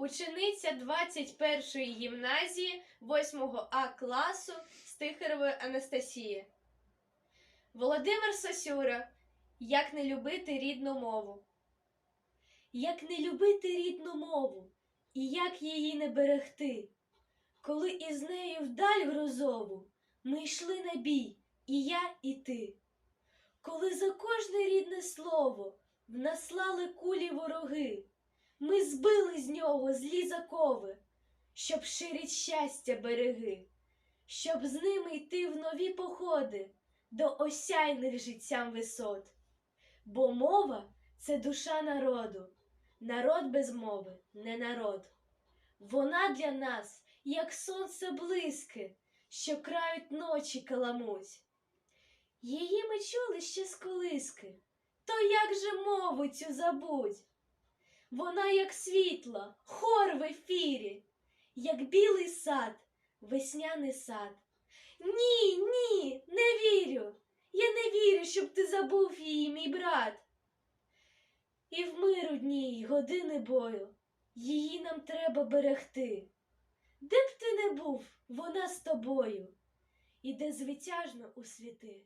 учениця 21-ї гімназії 8-го А класу Стихарової Анастасії. Володимир Сосюра. Як не любити рідну мову? Як не любити рідну мову, і як її не берегти? Коли із нею вдаль грозову ми йшли на бій, і я, і ти. Коли за кожне рідне слово в нас слали кулі вороги, збили з нього злі закови, щоб ширить щастя береги, щоб з ними йти в нові походи до осяйних життям висот. Бо мова це душа народу, народ без мови не народ. Вона для нас, як сонце близьке, що крають ночі каламуть. Її ми чули ще з колиски, то як же мову цю забудь? Вона, як світло, хор в ефірі, як білий сад, весняний сад. Ні, ні, не вірю. Я не вірю, щоб ти забув її, мій брат. І в миру дні й години бою її нам треба берегти. Де б ти не був, вона з тобою, іде звитяжно у світи.